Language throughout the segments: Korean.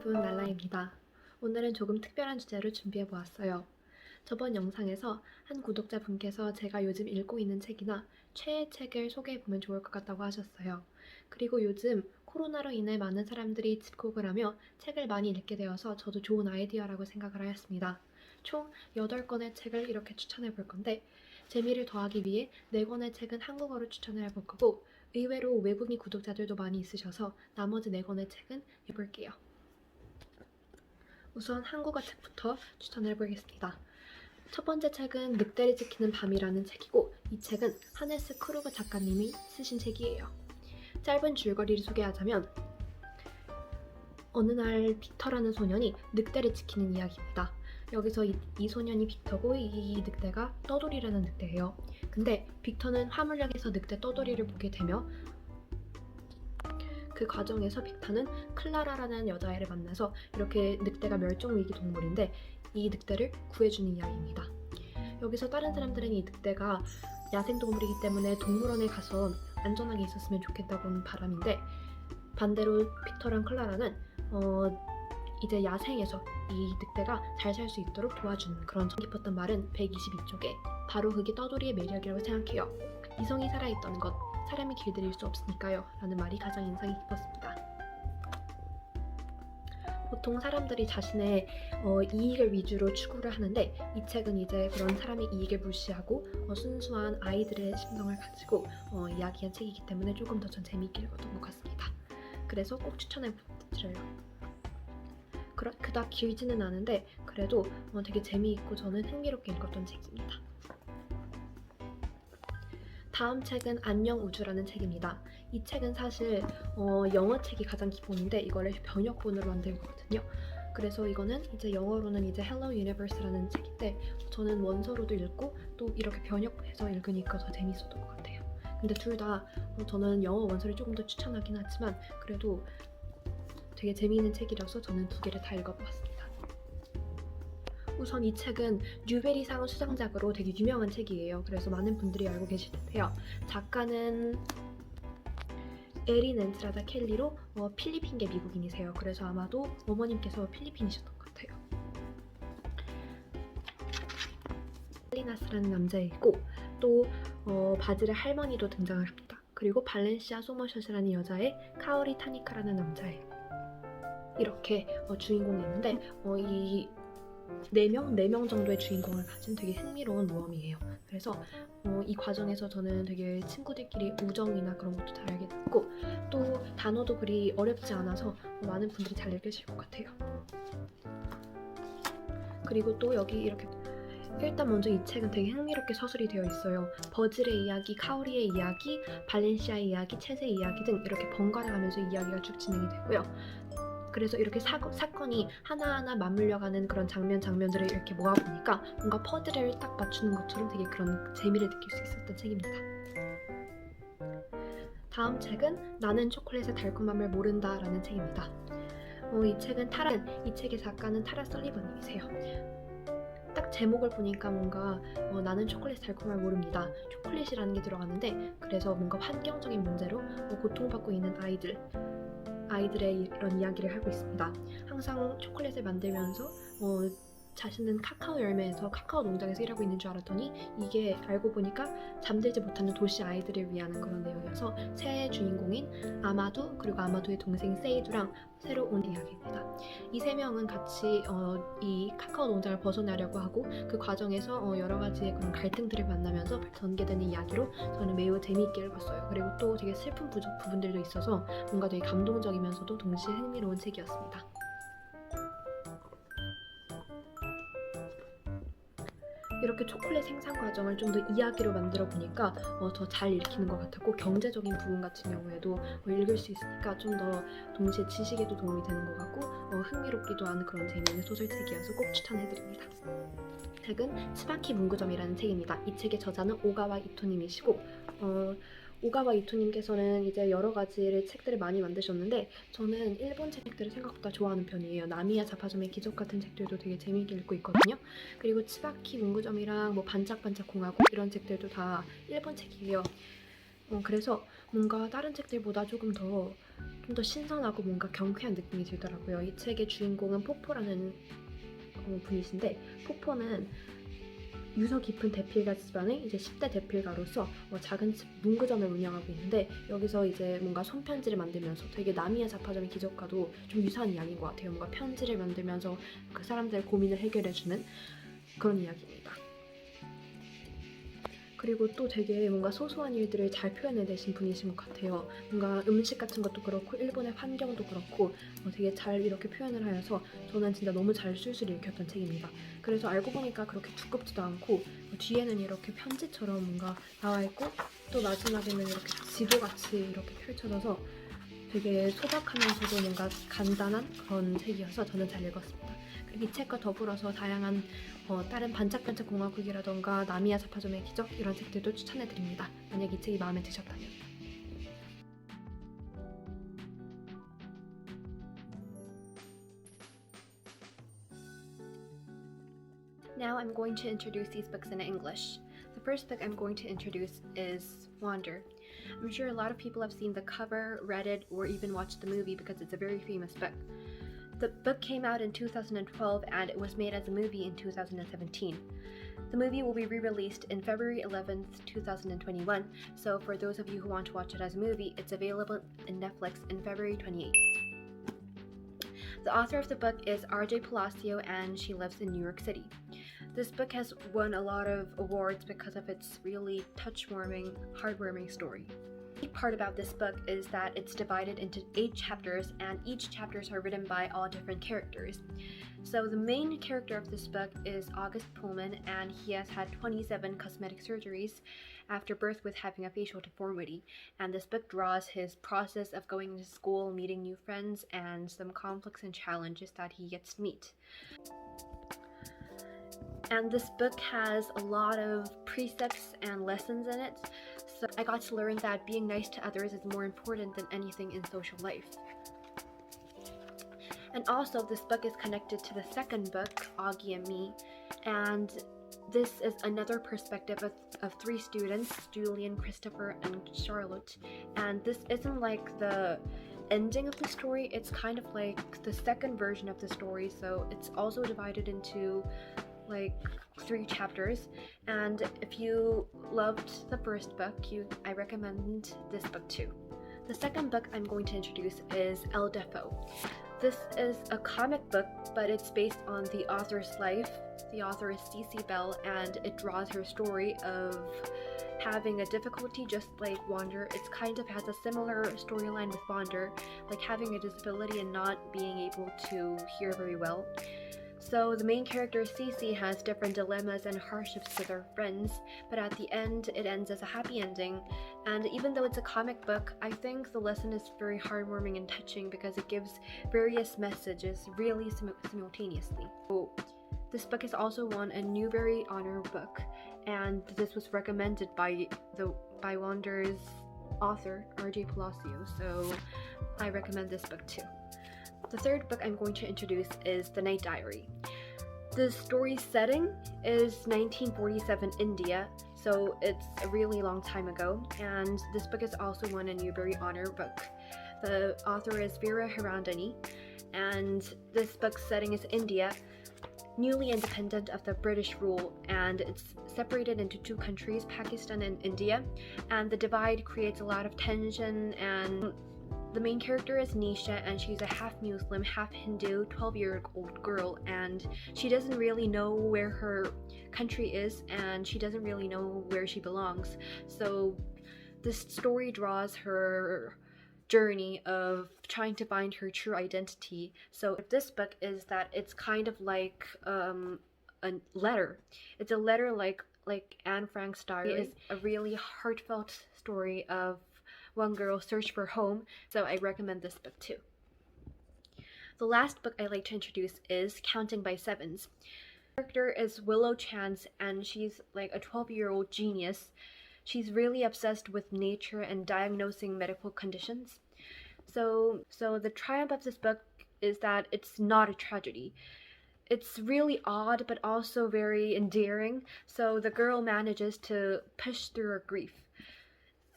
여러분 날라입니다. 오늘은 조금 특별한 주제로 준비해 보았어요. 저번 영상에서 한 구독자분께서 제가 요즘 읽고 있는 책이나 최애 책을 소개해 보면 좋을 것 같다고 하셨어요. 그리고 요즘 코로나로 인해 많은 사람들이 집콕을 하며 책을 많이 읽게 되어서 저도 좋은 아이디어라고 생각을 하였습니다. 총 8권의 책을 이렇게 추천해 볼 건데 재미를 더하기 위해 4권의 책은 한국어로 추천을 해볼 거고 의외로 외국인 구독자들도 많이 있으셔서 나머지 4권의 책은 해볼게요. 우선 한국어 책부터 추천해 보겠습니다. 첫 번째 책은 늑대를 지키는 밤이라는 책이고 이 책은 하네스 크루거 작가님이 쓰신 책이에요. 짧은 줄거리를 소개하자면 어느 날 빅터라는 소년이 늑대를 지키는 이야기입니다. 여기서 이, 이 소년이 빅터고 이, 이 늑대가 떠돌이라는 늑대예요. 근데 빅터는 화물역에서 늑대 떠돌이를 보게 되며 그 과정에서 빅터는 클라라라는 여자애를 만나서 이렇게 늑대가 멸종 위기 동물인데 이 늑대를 구해주는 이야기입니다. 여기서 다른 사람들은 이 늑대가 야생 동물이기 때문에 동물원에 가서 안전하게 있었으면 좋겠다고는 바람인데 반대로 빅터랑 클라라는 어, 이제 야생에서 이 늑대가 잘 살 수 있도록 도와주는 그런 정 깊었던 말은 122쪽에 바로 그게 떠돌이의 매력이라고 생각해요. 이성이 살아있던 것, 사람이 길들일 수 없으니까요. 라는 말이 가장 인상이 깊었습니다. 보통 사람들이 자신의 어, 이익을 위주로 추구를 하는데 이 책은 이제 그런 사람의 이익을 무시하고 어, 순수한 아이들의 심성을 가지고 어, 이야기한 책이기 때문에 조금 더 전 재미있게 읽었던 것 같습니다. 그래서 꼭 추천해 드려요. 그닥 길지는 않은데 그래도 어, 되게 재미있고 저는 흥미롭게 읽었던 책입니다. 다음 책은 안녕 우주라는 책입니다. 이 책은 사실 어, 영어 책이 가장 기본인데 이거를 번역본으로 만들거든요. 그래서 이거는 이제 영어로는 이제 Hello Universe라는 책인데 저는 원서로도 읽고 또 이렇게 번역해서 읽으니까 더 재밌었던 것 같아요. 근데 둘다 어, 저는 영어 원서를 조금 더 추천하긴 하지만 그래도 되게 재미있는 책이라서 저는 두 개를 다 읽어보았습니다. 우선 이 책은 뉴베리상 수상작으로 되게 유명한 책이에요. 그래서 많은 분들이 알고 계실 텐데요. 작가는 에린 앤트라다 켈리로 어, 필리핀계 미국인이세요. 그래서 아마도 어머님께서 필리핀이셨던 것 같아요. 살리나스라는 남자이고 또 어, 바질의 할머니도 등장을 합니다. 그리고 발렌시아 소머셔스라는 여자의 카오리 타니카라는 남자예요. 이렇게 어, 주인공이 있는데 어, 이 4명, 4명 정도의 주인공을 가진 되게 흥미로운 모험이에요. 그래서 어, 이 과정에서 저는 되게 친구들끼리 우정이나 그런 것도 잘 알게 됐고 또 단어도 그리 어렵지 않아서 많은 분들이 잘 읽으실 것 같아요. 그리고 또 여기 이렇게 일단 먼저 이 책은 되게 흥미롭게 서술이 되어 있어요. 버즐의 이야기, 카오리의 이야기, 발렌시아의 이야기, 챗의 이야기 등 이렇게 번갈아 가면서 이야기가 쭉 진행이 되고요. 그래서 이렇게 사, 사건이 하나하나 맞물려가는 그런 장면 장면들을 이렇게 모아보니까 뭔가 퍼즐을 딱 맞추는 것처럼 되게 그런 재미를 느낄 수 있었던 책입니다. 다음 책은 나는 초콜릿의 달콤함을 모른다 라는 책입니다. 어, 이 책은 타라, 이 책의 작가는 타라 설리번님이세요. 딱 제목을 보니까 뭔가 어, 나는 초콜릿 달콤함을 모릅니다. 초콜릿이라는 게 들어가는데 그래서 뭔가 환경적인 문제로 어, 고통받고 있는 아이들 아이들의 이런 이야기를 하고 있습니다. 항상 초콜릿을 만들면서 어, 자신은 카카오 열매에서 카카오 농장에서 일하고 있는 줄 알았더니 이게 알고 보니까 잠들지 못하는 도시 아이들을 위한 그런 내용이어서 새 주인공인 아마두 그리고 아마두의 동생 세이두랑 새로 온 이야기입니다. 이 세 명은 같이 어, 이 카카오 농장을 벗어나려고 하고 그 과정에서 어, 여러 가지의 그런 갈등들을 만나면서 전개되는 이야기로 저는 매우 재미있게 읽었어요. 그리고 또 되게 슬픈 부분들도 있어서 뭔가 되게 감동적이면서도 동시에 흥미로운 책이었습니다. 이렇게 초콜릿 생산 과정을 좀 더 이야기로 만들어 보니까 어, 더 잘 읽히는 것 같았고 경제적인 부분 같은 경우에도 어, 읽을 수 있으니까 좀 더 동시에 지식에도 도움이 되는 것 같고 어, 흥미롭기도 하는 그런 재미있는 소설책이어서 꼭 추천해드립니다. 책은 스바키 문구점이라는 책입니다. 이 책의 저자는 오가와 이토님이시고 어, 오가와 이토님께서는 이제 여러 가지의 책들을 많이 만드셨는데 저는 일본 책들을 생각보다 좋아하는 편이에요. 나미야 자파점의 기적 같은 책들도 되게 재미있게 읽고 있거든요. 그리고 치바키 문구점이랑 뭐 반짝반짝 공화국 이런 책들도 다 일본 책이에요. 어, 그래서 뭔가 다른 책들보다 조금 더 좀 더 신선하고 뭔가 경쾌한 느낌이 들더라고요. 이 책의 주인공은 포포라는 어, 분이신데 포포는 유서 깊은 대필가 집안의 이제 10대 대필가로서 어, 작은 집 문구점을 운영하고 있는데 여기서 이제 뭔가 손편지를 만들면서 되게 나미야 자파점의 기적과도 좀 유사한 이야기인 것 같아요. 뭔가 편지를 만들면서 그 사람들의 고민을 해결해주는 그런 이야기입니다. 그리고 또 되게 뭔가 소소한 일들을 잘 표현해내신 분이신 것 같아요. 뭔가 음식 같은 것도 그렇고 일본의 환경도 그렇고 어, 되게 잘 이렇게 표현을 하여서 저는 진짜 너무 잘 술술 읽혔던 책입니다. 그래서 알고 보니까 그렇게 두껍지도 않고 어, 뒤에는 이렇게 편지처럼 뭔가 나와 있고 또 마지막에는 이렇게 지도같이 이렇게 펼쳐져서 되게 소박하면서도 뭔가 간단한 그런 책이어서 저는 잘 읽었습니다. 책과 더불어서 다양한 어, 다른 반짝반짝 공화국이라던가 나미야 자파점의 기적 이런 책들도 추천해드립니다. 만약 이 책이 마음에 드셨다면. Now I'm going to introduce these books in English. The first book I'm going to introduce is Wander. I'm sure a lot of people have seen the cover, read it, or even watched the movie because it's a very famous book. The book came out in 2012 and it was made as a movie in 2017. The movie will be re released in February 11th, 2021, so for those of you who want to watch it as a movie, it's available in Netflix in February 28th. The author of the book is RJ Palacio and she lives in New York City. This book has won a lot of awards because of its really touch warming, heartwarming story. The part about this book is that it's divided into eight chapters, and each chapters are written by all different characters. So the main character of this book is August Pullman, and he has had 27 cosmetic surgeries after birth with having a facial deformity. And this book draws his process of going to school, meeting new friends, and some conflicts and challenges that he gets to meet. And this book has a lot of precepts and lessons in it. So I got to learn that being nice to others is more important than anything in social life. And also, this book is connected to the second book, Augie and Me, and this is another perspective of, of three students Julian, Christopher, and Charlotte. And this isn't like the ending of the story, it's kind of like the second version of the story, so it's also divided into like three chapters and if you loved the first book you i recommend this book too the second book i'm going to introduce is el defo this is a comic book but it's based on the author's life the author is Cece Bell and it draws her story of having a difficulty just like Wander. It's kind of has a similar storyline with Wander, like having a disability and not being able to hear very well. So the main character Cece has different dilemmas and hardships with her friends, but at the end it ends as a happy ending. And even though it's a comic book, I think the lesson is very heartwarming and touching because it gives various messages really sim- simultaneously. So, this book has also won a Newbery Honor Book, and this was recommended by the by Wander's author R.J. Palacio. So I recommend this book too. The third book I'm going to introduce is The Night Diary. The story setting is 1947 India, so it's a really long time ago, and this book has also won a Newbery Honor Book. The author is Vera Hirandani, and this book's setting is India, newly independent of the British rule, and it's separated into two countries, Pakistan and India, and the divide creates a lot of tension and the main character is Nisha, and she's a half Muslim, half Hindu, 12 year old girl, and she doesn't really know where her country is, and she doesn't really know where she belongs. So, this story draws her journey of trying to find her true identity. So, this book is that it's kind of like um, a letter. It's a letter like like Anne Frank's diary. It is a really heartfelt story of one girl search for home, so I recommend this book too. The last book I like to introduce is Counting by Sevens. The character is Willow Chance, and she's like a 12 year old genius. She's really obsessed with nature and diagnosing medical conditions. So, so the triumph of this book is that it's not a tragedy. It's really odd, but also very endearing. So the girl manages to push through her grief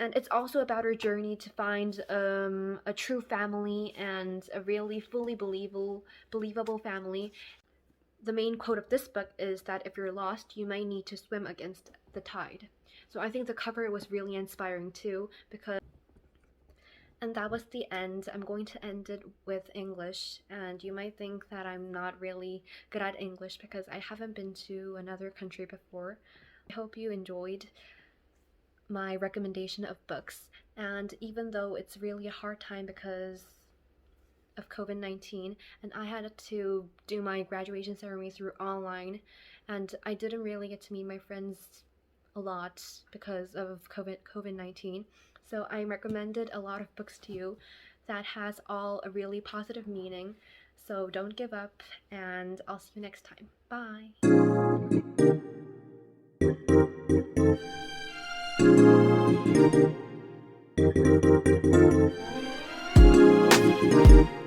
and it's also about her journey to find um, a true family and a really fully believable believable family. The main quote of this book is that if you're lost, you might need to swim against the tide. So I think the cover was really inspiring too because and that was the end. I'm going to end it with English, and you might think that I'm not really good at English because I haven't been to another country before. I hope you enjoyed my recommendation of books. And even though it's really a hard time because of COVID 19, and I had to do my graduation ceremony through online, and I didn't really get to meet my friends a lot because of COVID 19. So I recommended a lot of books to you that has all a really positive meaning. So don't give up, and I'll see you next time. Bye. Thank you.